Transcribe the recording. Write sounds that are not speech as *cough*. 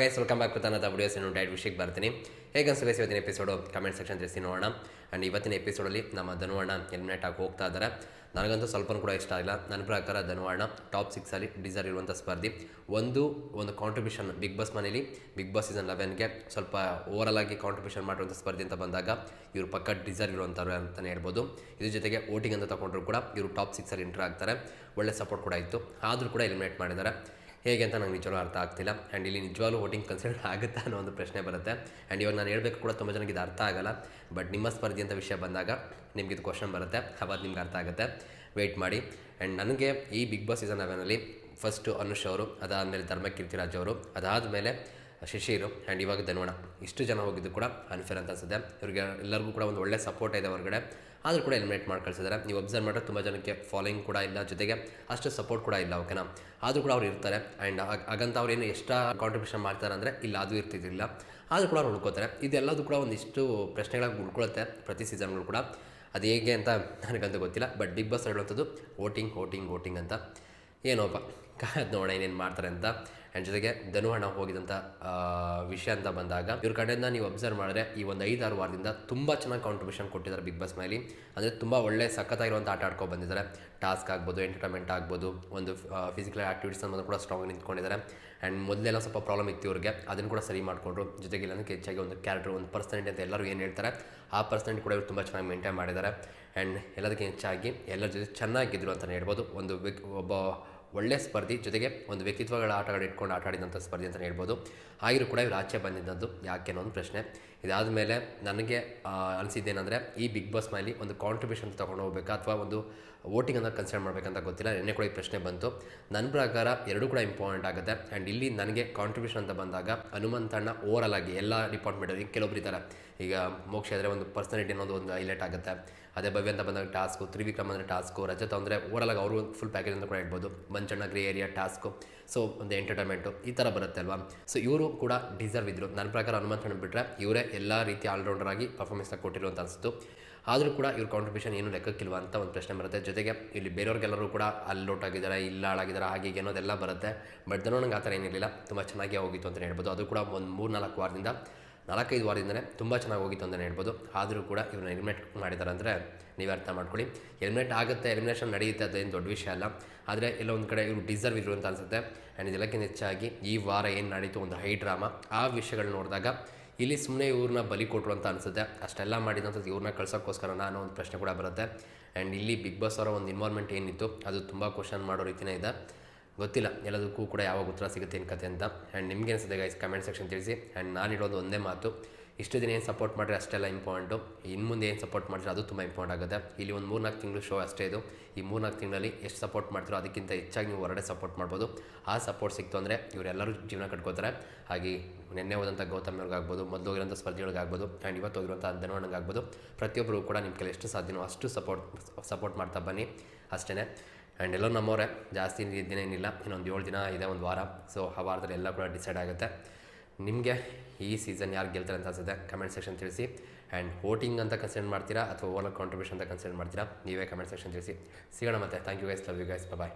Guys welcome back ನನ್ನ videos ಏನು diet ವಿಷಯಕ್ಕೆ ಬರ್ತೀನಿ. ಹೇಗೆ ಅನ್ಸು ಗೈಸ್ ಇವತ್ತಿನ ಎಪಿಸೋಡು ಕಮೆಂಟ್ ಸೆಕ್ಷನ್ ತಿಳಿಸಿ ನೋಡೋಣ. ಆ್ಯಂಡ್ ಇವತ್ತಿನ ಎಪಿಸೋಡಲ್ಲಿ ನಮ್ಮ ಧನುವಣ್ಣ ಎಲಿಮಿನೇಟ್ ಆಗಿ ಹೋಗ್ತಾ ಇದ್ದಾರೆ ನನಗಂತೂ ಸ್ವಲ್ಪ ಕೂಡ ಇಷ್ಟ ಆಗಿಲ್ಲ. ನನ್ನ ಪ್ರಕಾರ ಧನುವಣ್ಣ ಟಾಪ್ ಸಿಕ್ಸಲ್ಲಿ ಡಿಸರ್ವ್ ಇರುವಂಥ ಸ್ಪರ್ಧಿ. ಒಂದು ಒಂದು ಕಾಂಟ್ರಿಬ್ಯೂಷನ್ ಬಿಗ್ ಬಾಸ್ ಮನೇಲಿ ಬಿಗ್ ಬಾಸ್ ಸೀಸನ್ ಲೆವೆನ್ಗೆ ಸ್ವಲ್ಪ ಓವರಲ್ ಆಗಿ ಕಾಂಟ್ರಿಬ್ಯೂಷನ್ ಮಾಡುವಂಥ ಸ್ಪರ್ಧಿ ಅಂತ ಬಂದಾಗ ಇವರು ಪಕ್ಕ ಡಿಸರ್ವ್ ಇರುವಂಥವ್ರು ಅಂತಲೇ ಹೇಳ್ಬೋದು. ಇದ್ರ ಜೊತೆಗೆ ವೋಟಿಂಗ್ ಅಂತ ತಗೊಂಡ್ರು ಕೂಡ ಇವರು ಟಾಪ್ ಸಿಕ್ಸಲ್ಲಿ ಎಂಟ್ರ್ ಆಗ್ತಾರೆ. ಒಳ್ಳೆ ಸಪೋರ್ಟ್ ಕೂಡ ಇತ್ತು. ಆದರೂ ಕೂಡ ಎಲಿಮಿನೇಟ್ ಮಾಡಿದ್ದಾರೆ. ಹೇಗೆ ಅಂತ ನಂಗೆ ನಿಜವಾಗ್ಲೂ ಅರ್ಥ ಆಗ್ತಿಲ್ಲ. ಆ್ಯಂಡ್ ಇಲ್ಲಿ ನಿಜವಾಗ್ಲೂ ವೋಟಿಂಗ್ ಕನ್ಸಿಡರ್ ಆಗುತ್ತಾ ಅನ್ನೋ ಒಂದು ಪ್ರಶ್ನೆ ಬರುತ್ತೆ. ಆ್ಯಂಡ್ ಇವಾಗ ನಾನು ಹೇಳಬೇಕು ಕೂಡ ತುಂಬ ಜನಕ್ಕೆ ಇದು ಅರ್ಥ ಆಗಲ್ಲ. ಬಟ್ ನಿಮ್ಮ ಸ್ಪರ್ಧೆ ಅಂತ ವಿಷಯ ಬಂದಾಗ ನಿಮ್ಗೆ ಇದು ಕ್ವಶನ್ ಬರುತ್ತೆ. ಅವಾಗ ನಿಮ್ಗೆ ಅರ್ಥ ಆಗುತ್ತೆ. ವೆಯ್ಟ್ ಮಾಡಿ. ಆ್ಯಂಡ್ ನನಗೆ ಈ ಬಿಗ್ ಬಾಸ್ ಸೀಸನ್ ಲೆವೆನಲ್ಲಿ ಫಸ್ಟು ಅನುಷ್ ಅವರು, ಅದಾದಮೇಲೆ ಧರ್ಮ ಧರ್ಮಕೀರ್ತಿರಾಜ್ ಅವರು, ಅದಾದಮೇಲೆ ಶಿಶಿರು ಆ್ಯಂಡ್ ಇವಾಗ ಧನುವಣ ಇಷ್ಟು ಜನ ಹೋಗಿದ್ದು ಕೂಡ ಅನ್ಫೇರ್ ಅಂತ ಅನ್ಸುತ್ತೆ. ಇವರಿಗೆ ಎಲ್ಲರಿಗೂ ಕೂಡ ಒಂದು ಒಳ್ಳೆ ಸಪೋರ್ಟ್ ಇದೆ ಹೊರಗಡೆ. ಆದರೂ ಕೂಡ ಎಲಿಮಿನೇಟ್ ಮಾಡಿ ಕಳಿಸಿದ್ದಾರೆ ನೀವು ಅಬ್ಸರ್ವ್ ಮಾಡಿದ್ರೆ ತುಂಬ ಜನಕ್ಕೆ ಫಾಲೋಯಿಂಗ್ ಕೂಡ ಇಲ್ಲ ಜೊತೆಗೆ ಅಷ್ಟು ಸಪೋರ್ಟ್ ಕೂಡ ಇಲ್ಲ ಓಕೆನಾ ಆದರೂ ಕೂಡ ಅವ್ರು ಇರ್ತಾರೆ. ಆ್ಯಂಡ್ ಹಾಗಂತ ಅವ್ರು ಏನು ಎಷ್ಟು ಕಾಂಟ್ರಿಬ್ಯೂಷನ್ ಮಾಡ್ತಾರೆ ಅಂದರೆ ಇಲ್ಲ, ಅದು ಇರ್ತಿದ್ದಿಲ್ಲ ಆದರೂ ಕೂಡ ಅವ್ರು ಉಳ್ಕೋತಾರೆ ಇದೆಲ್ಲದೂ ಕೂಡ ಒಂದಿಷ್ಟು ಪ್ರಶ್ನೆಗಳಾಗಿ ಉಳ್ಕೊಳ್ಳುತ್ತೆ ಪ್ರತಿ ಸೀಸನ್ಗಳು ಕೂಡ. ಅದು ಹೇಗೆ ಅಂತ ನನಗಂತೂ ಗೊತ್ತಿಲ್ಲ. ಬಟ್ ಬಿಗ್ ಬಾಸ್ ಹೇಳುವಂಥದ್ದು ವೋಟಿಂಗ್ ವೋಟಿಂಗ್ ವೋಟಿಂಗ್ ಅಂತ. ಏನೋಪ್ಪ *laughs* ನೋಡೋಣ ಏನೇನು ಮಾಡ್ತಾರೆ ಅಂತ. ಆ್ಯಂಡ್ ಜೊತೆಗೆ ಧನುಹಣ ಹೋಗಿದಂಥ ವಿಷಯ ಅಂತ ಬಂದಾಗ, ಇವ್ರ ಕಡೆಯಿಂದ ನೀವು ಅಬ್ಸರ್ವ್ ಮಾಡಿದ್ರೆ ಈ ಒಂದು ಐದಾರು ವಾರದಿಂದ ತುಂಬ ಚೆನ್ನಾಗಿ ಕಾಂಟ್ರಿಬ್ಯೂಷನ್ ಕೊಟ್ಟಿದ್ದಾರೆ ಬಿಗ್ ಬಾಸ್ ಮೇಲೆ ಅಂದರೆ ತುಂಬ ಒಳ್ಳೆ ಸಖತ್ತಾಗಿರುವಂಥ ಆಟ ಆಡ್ಕೊಂಡು ಬಂದಿದ್ದಾರೆ. ಟಾಸ್ಕ್ ಆಗ್ಬೋದು ಎಂಟರ್ಟೈನ್ಮೆಂಟ್ ಆಗ್ಬೋದು, ಒಂದು ಫಿಸಿಕಲ್ ಆ್ಯಕ್ಟಿವಿಟೀಸ್ ಅನ್ನೋದು ಕೂಡ ಸ್ಟ್ರಾಂಗ್ ನಿಂತ್ಕೊಂಡಿದ್ದಾರೆ. ಆ್ಯಂಡ್ ಮೊದಲೆಲ್ಲ ಸ್ವಲ್ಪ ಪ್ರಾಬ್ಲಮ್ ಇತ್ತು ಇವ್ರಿಗೆ. ಅದನ್ನು ಕೂಡ ಸರಿ ಮಾಡಿಕೊಂಡ್ರು. ಜೊತೆಗೆ ಇಲ್ಲಂದ್ರೆ ಹೆಚ್ಚಾಗಿ ಒಂದು ಕ್ಯಾರೆಕ್ಟರ್ ಒಂದು ಪರ್ಸೆಂಟ್ ಅಂತ ಎಲ್ಲರೂ ಏನು ಹೇಳ್ತಾರೆ, ಆ ಪರ್ಸೆಂಟ್ ಕೂಡ ಇವ್ರು ತುಂಬ ಚೆನ್ನಾಗಿ ಮೇಂಟೈನ್ ಮಾಡಿದ್ದಾರೆ. ಆ್ಯಂಡ್ ಎಲ್ಲದಕ್ಕೆ ಹೆಚ್ಚಾಗಿ ಎಲ್ಲರ ಜೊತೆ ಚೆನ್ನಾಗಿದ್ದರು ಅಂತಲೇ ಹೇಳ್ಬೋದು. ಒಂದು ಒಬ್ಬ ಒಳ್ಳೆ ಸ್ಪರ್ಧಿ ಜೊತೆಗೆ ಒಂದು ವ್ಯಕ್ತಿತ್ವಗಳ ಆಟಗಳು ಇಟ್ಕೊಂಡು ಆಟ ಆಡಿದಂಥ ಸ್ಪರ್ಧಿ ಅಂತಲೇ ಹೇಳ್ಬೋದು. ಆಗಿರೂ ಕೂಡ ಇವರು ಆಚೆ ಬಂದಿದ್ದದ್ದು ಯಾಕೆ ಅನ್ನೋ ಒಂದು ಪ್ರಶ್ನೆ. ಇದಾದ ಮೇಲೆ ನನಗೆ ಅನಿಸಿದ್ದೇನೆಂದರೆ ಈ ಬಿಗ್ ಬಾಸ್ ಮೇಲೆ ಒಂದು ಕಾಂಟ್ರಿಬ್ಯೂಷನ್ ತೊಗೊಂಡು ಹೋಗ್ಬೇಕಾ ಅಥವಾ ಒಂದು ವೋಟಿಂಗ್ ಅಂತ ಕನ್ಸಿಡರ್ ಮಾಡಬೇಕಂತ ಗೊತ್ತಿಲ್ಲ. ನಿನ್ನೆ ಕೂಡ ಈ ಪ್ರಶ್ನೆ ಬಂತು. ನನ್ನ ಪ್ರಕಾರ ಎರಡೂ ಕೂಡ ಇಂಪಾರ್ಟೆಂಟ್ ಆಗುತ್ತೆ. ಆ್ಯಂಡ್ ಇಲ್ಲಿ ನನಗೆ ಕಾಂಟ್ರಿಬ್ಯೂಷನ್ ಅಂತ ಬಂದಾಗ ಹನುಮಂತಣ್ಣ ಓವರಲ್ ಆಗಿ ಎಲ್ಲ ಡಿಪಾರ್ಟ್ಮೆಂಟಲ್ಲಿ ಕೆಲವೊಬ್ರು ಇದ್ದಾರೆ. ಈಗ ಮೋಕ್ಷ ಆದರೆ ಒಂದು ಪರ್ಸನಾಲಿಟಿ ಅನ್ನೋದು ಒಂದು ಹೈಲೈಟ್ ಆಗುತ್ತೆ. ಅದೇ ಭವ್ಯ ಅಂತ ಬಂದಾಗ ಟಾಸ್ಕು ತ್ರಿವಿಕ್ರಮ ಅಂದರೆ ಟಾಸ್ಕು ರಜತ ಅಂದರೆ ಓವರಲ್ ಆಗಿ ಅವರು ಫುಲ್ ಪ್ಯಾಕೇಜ್ ಅಂತ ಕೂಡ ಇಡ್ಬೋದು. Manchanna grey area task so ಒಂದು ಎಂಟರ್ಟೈನ್ಮೆಂಟು ಈ ಥರ ಬರುತ್ತೆ ಅಲ್ವಾ? ಸೊ ಇವರು ಕೂಡ ಡಿಸರ್ವ್ ಇದ್ದರು ನನ್ನ ಪ್ರಕಾರ ಹನುಮಂತಣ್ಣ ಬಿಟ್ಟರೆ ಇವರೇ ಎಲ್ಲ ರೀತಿ ಆಲ್ರೌಂಡರ್ ಆಗಿ ಪರ್ಫಾರ್ಮೆನ್ಸ್ನ ಕೊಟ್ಟಿರುವಂತ ಅನಿಸ್ತು. ಆದರೂ ಕೂಡ ಇವ್ರ ಕಾಂಟ್ರಿಬ್ಯೂಷನ್ ಏನು ಲೆಕ್ಕಕ್ಕಿಲ್ವ ಅಂತ ಒಂದು ಪ್ರಶ್ನೆ ಬರುತ್ತೆ. ಜೊತೆಗೆ ಇಲ್ಲಿ ಬೇರೆಯವ್ರಿಗೆಲ್ಲರೂ ಕೂಡ ಅಲ್ಲೋಟ್ ಆಗಿದ್ದಾರೆ, ಇಲ್ಲ ಹಾಳಾಗಿದ್ದಾರೆ, ಹಾಗೆ ಏನೋದೆಲ್ಲ ಬರುತ್ತೆ. ಬಟ್ ನಂಗೆ ಆ ಥರ ಏನಿರಲಿಲ್ಲ. ತುಂಬ ಚೆನ್ನಾಗಿ ಹೋಗಿತ್ತು ಅಂತಲೇ ಹೇಳ್ಬೋದು. ಅದು ಕೂಡ ಒಂದು ಮೂರು ನಾಲ್ಕು ವಾರದಿಂದ ನಾಲ್ಕೈದು ವಾರದಿಂದಲೇ ತುಂಬ ಚೆನ್ನಾಗಿ ಹೋಗಿತ್ತು ಅಂತಲೇ ಹೇಳ್ಬೋದು. ಆದರೂ ಕೂಡ ಇವ್ರನ್ನ ಎಲಿಮಿನೇಟ್ ಮಾಡಿದ್ದಾರೆ ಅಂದರೆ ನೀವು ಅರ್ಥ ಮಾಡ್ಕೊಳ್ಳಿ. ಎಲಿಮಿನೇಟ್ ಆಗುತ್ತೆ ಎಲಿಮಿನೇಷನ್ ನಡೆಯುತ್ತೆ ಅದೇನು ದೊಡ್ಡ ವಿಷಯ ಅಲ್ಲ. ಆದರೆ ಎಲ್ಲ ಒಂದು ಕಡೆ ಇವರು ಡಿಸರ್ವ್ ಇರು ಅಂತ ಅನಿಸುತ್ತೆ. ಆ್ಯಂಡ್ ಇದೆಲ್ಲಕ್ಕಿಂತ ಹೆಚ್ಚಾಗಿ ಈ ವಾರ ಏನು ನಡೀತು ಒಂದು ಹೈ ಡ್ರಾಮಾ ಆ ವಿಷಯಗಳು ನೋಡಿದಾಗ ಇಲ್ಲಿ ಸುಮ್ಮನೆ ಇವ್ರನ್ನ ಬಲಿ ಕೊಟ್ಟರು ಅಂತ ಅನಿಸುತ್ತೆ. ಅಷ್ಟೆಲ್ಲ ಮಾಡಿದಂಥದ್ದು ಇವ್ರನ್ನ ಕಳ್ಸೋಕ್ಕೋಸ್ಕರ ನಾನು ಒಂದು ಪ್ರಶ್ನೆ ಕೂಡ ಬರುತ್ತೆ. ಆ್ಯಂಡ್ ಇಲ್ಲಿ ಬಿಗ್ ಬಾಸ್ ಅವರ ಒಂದು ಇನ್ವಾಲ್ವ್ಮೆಂಟ್ ಏನಿತ್ತು, ಅದು ತುಂಬ ಕ್ವಶನ್ ಮಾಡೋ ರೀತಿಯೇ ಇದೆ. ಗೊತ್ತಿಲ್ಲ, ಎಲ್ಲದಕ್ಕೂ ಕೂಡ ಯಾವಾಗ ಉತ್ತರ ಸಿಗುತ್ತೆ ಏನು ಕತೆ ಅಂತ. ಆ್ಯಂಡ್ ನಿಮ್ಗೆ ಅನಿಸುತ್ತೆ ಗೈಸ್ ಕಮೆಂಟ್ ಸೆಕ್ಷನ್ ತಿಳಿಸಿ. ಆ್ಯಂಡ್ ನಾನು ಇಡೋದು ಒಂದೇ ಮಾತು, ಇಷ್ಟು ದಿನ ಏನು ಸಪೋರ್ಟ್ ಮಾಡಿದ್ರೆ ಅಷ್ಟೆಲ್ಲ ಇಂಪಾರ್ಟೆಂಟು ಇನ್ನು ಮುಂದೆ ಏನು ಸಪೋರ್ಟ್ ಮಾಡಿದ್ರೆ ಅದು ತುಂಬ ಇಂಪಾರ್ಟೆಂಟ್ ಆಗುತ್ತೆ. ಇಲ್ಲಿ ಒಂದು ಮೂರ್ನಾಲ್ಕು ತಿಂಗಳು ಶೋ ಅಷ್ಟೇ ಇದು. ಈ ಮೂರ್ನಾಲ್ಕು ತಿಂಗಳಲ್ಲಿ ಎಷ್ಟು ಸಪೋರ್ಟ್ ಮಾಡ್ತೀರೋ ಅದಕ್ಕಿಂತ ಹೆಚ್ಚಾಗಿ ನೀವು ಹೊರಗಡೆ ಸಪೋರ್ಟ್ ಮಾಡ್ಬೋದು. ಆ ಸಪೋರ್ಟ್ ಸಿಕ್ತು ಅಂದರೆ ಇವರೆಲ್ಲರೂ ಜೀವನ ಕಟ್ಕೋತಾರೆ. ಹಾಗೆ ನಿನ್ನೆ ಹೋದಂಥ ಗೌತಮ್ ಅವ್ರಿಗಾಗ್ಬೋದು ಮೊದಲು ಹೋಗಿರೋಂಥ ಸ್ಪರ್ಧಿಗಳಿಗಾಗ್ಬೋದು ಆ್ಯಂಡ್ ಇವತ್ತು ಹೋಗಿರುವಂಥ ಧನವಣ್ಣಗಾಗ್ಬೋದು ಪ್ರತಿಯೊಬ್ಬರು ಕೂಡ ನಿಮ್ಮ ಕೆಲವು ಎಷ್ಟು ಸಾಧ್ಯನೋ ಅಷ್ಟು ಸಪೋರ್ಟ್ ಸಪೋರ್ಟ್ ಮಾಡ್ತಾ ಬನ್ನಿ. ಅಷ್ಟೇ ಆ್ಯಂಡ್ ಎಲ್ಲೋ ನಮ್ಮವರೇ. ಜಾಸ್ತಿ ದಿನ ಏನಿಲ್ಲ. ಇನ್ನೊಂದು ಏಳು ದಿನ ಇದೆ, ಒಂದು ವಾರ. ಸೊ ಆ ವಾರದಲ್ಲಿ ಎಲ್ಲ ಕೂಡ ಡಿಸೈಡ್ ಆಗುತ್ತೆ. ನಿಮಗೆ ಈ ಸೀಸನ್ ಯಾರು ಗೆಲ್ತಾರೆ ಅಂತ ಅನ್ಸುತ್ತೆ ಕಮೆಂಟ್ ಸೆಕ್ಷನ್ ತಿಳಿಸಿ. ಆ್ಯಂಡ್ ವೋಟಿಂಗ್ ಅಂತ ಕನ್ಸಿಡರ್ ಮಾಡ್ತೀರಾ ಅಥವಾ ಓವರ್ ಕಾಂಟ್ರಿಬ್ಯೂಷನ್ ಅಂತ ಕನ್ಸಿಡರ್ ಮಾಡ್ತೀರಾ, ನೀವೇ ಕಮೆಂಟ್ ಸೆಕ್ಷನ್ ತಿಳಿಸಿ. ಸಿಗೋಣ ಮತ್ತೆ. Thank you guys love you guys bye